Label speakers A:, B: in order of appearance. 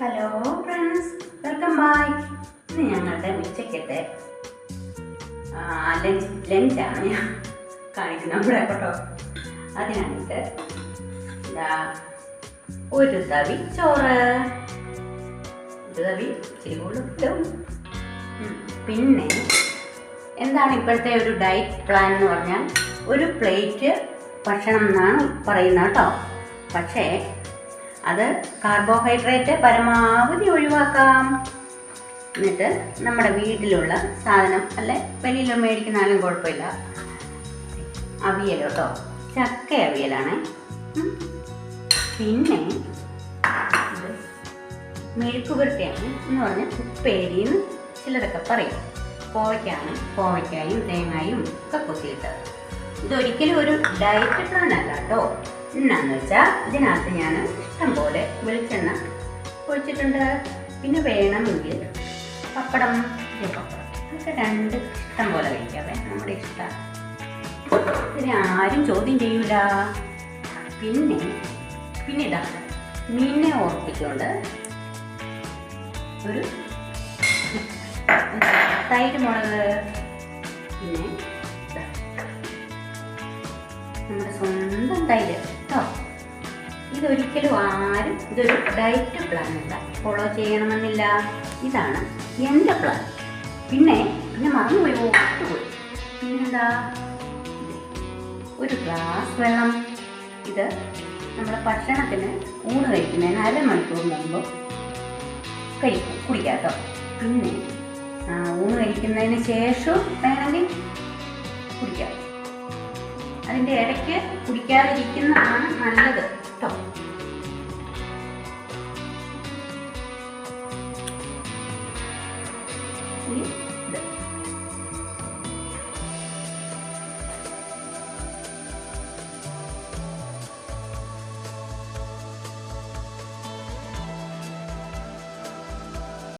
A: Hello friends welcome bye ഇന്ന് ഞങ്ങളുടെ ഉച്ചക്കത്തെ ലഞ്ച് ലഞ്ചാണ് ഞാൻ കാണിക്കുന്നത് നമ്മുടെ കേട്ടോ അതിനായിട്ട് ഇതാ ഒരു തവി ചോറ്. ഒരു തവി ഇച്ചിരി. പിന്നെ എന്താണ് ഇപ്പോഴത്തെ ഒരു ഡയറ്റ് പ്ലാൻ എന്ന് പറഞ്ഞാൽ ഒരു പ്ലേറ്റ് ഭക്ഷണം എന്നാണ് പറയുന്നത് കേട്ടോ. പക്ഷേ അത് കാർബോഹൈഡ്രേറ്റ് പരമാവധി ഒഴിവാക്കാം. എന്നിട്ട് നമ്മുടെ വീട്ടിലുള്ള സാധനം അല്ലെ വെളിയിൽ മേടിക്കുന്നാലും കുഴപ്പമില്ല. അവിയൽ കേട്ടോ ചക്ക അവിയലാണ്. പിന്നെ മെഴുക്ക് പുരട്ടിയാണ് എന്ന് പറഞ്ഞാൽ ഉപ്പേരിന്ന് ചിലരൊക്കെ പറയും. കോവയ്ക്കാണ് കോവയ്ക്കായും തേങ്ങായും ഒക്കെ കൊത്തിയിട്ട്. ഇതൊരിക്കലും ഒരു ഡയറ്റ് പ്ലാൻ അല്ല കേട്ടോ. എന്നാന്ന് വെച്ചാൽ ഇതിനകത്ത് ഞാൻ ഇഷ്ടം പോലെ വെളിച്ചെണ്ണ ഒഴിച്ചിട്ടുണ്ട്. പിന്നെ വേണമെങ്കിൽ പപ്പടം പപ്പടം? അതൊക്കെ രണ്ട് ഇഷ്ടം പോലെ കഴിക്കാവേ നമ്മുടെ ഇഷ്ടം. ഇതിനെ ആരും ചോദ്യം ചെയ്യൂല. പിന്നെ പിന്നെ ഇതാ. മീനെ ഓർപ്പിച്ചുകൊണ്ട് ഒരു തൈര് മുളക് പിന്നെ തൈര് കേട്ടോ ഇതൊരിക്കലും ആരും ഇതൊരു ഡയറ്റ് പ്ലാൻ അല്ല. ഫോളോ ചെയ്യണമെന്നില്ല. ഇതാണ് എന്റെ പ്ലാൻ. പിന്നെ പിന്നെ മറന്നുപോയി. ഓട്ടുപോയി പിന്നെന്താ? ഒരു ഗ്ലാസ് വെള്ളം. ഇത് നമ്മൾ ഭക്ഷണത്തിന് ഊണ് കഴിക്കുന്നതിന് അരമണിക്കൂർ മുമ്പ് കഴിക്കും കുടിക്കാം കേട്ടോ പിന്നെ ഊണ് കഴിക്കുന്നതിന് ശേഷം വേണമെങ്കിൽ അതിന്റെ ഇടയ്ക്ക് കുടിക്കാതിരിക്കുന്നതാണ് നല്ലത് കേട്ടോ ഇനി